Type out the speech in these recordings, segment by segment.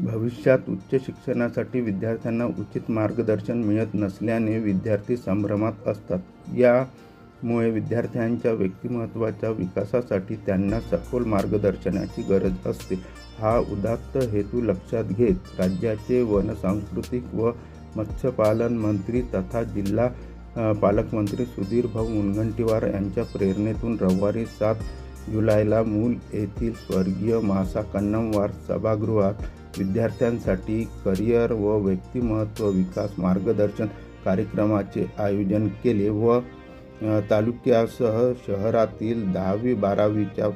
भविष्यात उच्च शिक्षणासाठी विद्यार्थ्यांना उचित मार्गदर्शन मिळत नसल्याने विद्यार्थी संभ्रमात असतात. यामुळे विद्यार्थ्यांच्या व्यक्तिमत्त्वाच्या विकासासाठी त्यांना सखोल मार्गदर्शनाची गरज असते. हा उदात्त हेतू लक्षात घेत राज्याचे वन सांस्कृतिक व मत्स्यपालन मंत्री तथा जिल्हा पालकमंत्री सुधीर भाऊ मुनगंटीवार यांच्या प्रेरणेतून रविवारी सात जुलैला मूल येथील स्वर्गीय मासा कन्नमवार सभागृहात विद्यार्थ्यांसाठी करिअर व व्यक्तिमत्व विकास मार्गदर्शन कार्यक्रमाचे आयोजन केले व तालुक्यासह शहरातील दहावी बारावीच्या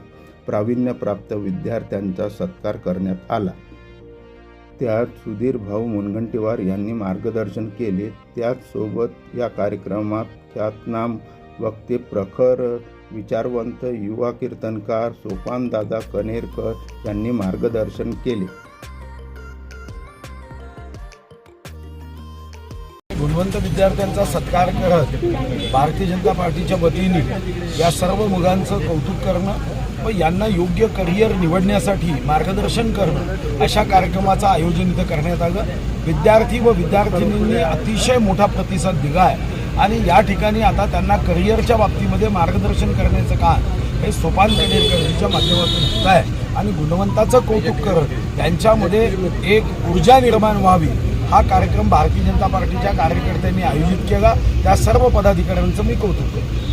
प्रावीण्यप्राप्त विद्यार्थ्यांचा सत्कार करण्यात आला. त्यात सुधीर भाऊ मुनगंटीवार यांनी मार्गदर्शन केले. त्याचसोबत या कार्यक्रमात ख्यातनाम वक्ते प्रखर विचारवंत युवा कीर्तनकार सोपानदादा कनेरकर यांनी मार्गदर्शन केले. गुणवंत विद्यार्थ्यांचा सत्कार करत भारतीय जनता पार्टीच्या वतीने या सर्व मुलांचं कौतुक करणं व यांना योग्य करिअर निवडण्यासाठी मार्गदर्शन करणं अशा कार्यक्रमाचं आयोजन इथं करण्यात आलं. विद्यार्थी व विद्यार्थिनींनी अतिशय मोठा प्रतिसाद दिला आहे आणि या ठिकाणी आता त्यांना करिअरच्या बाबतीमध्ये मार्गदर्शन करण्याचं काम हे सोपान कनेरकरजीच्या माध्यमातून होत आहे. आणि गुणवंताचं कौतुक करत त्यांच्यामध्ये एक ऊर्जा निर्माण व्हावी हा कार्यक्रम भारतीय जनता पार्टीच्या कार्यकर्त्यांनी आयोजित केला. त्या सर्व पदाधिकाऱ्यांचं मी कौतुक करतो.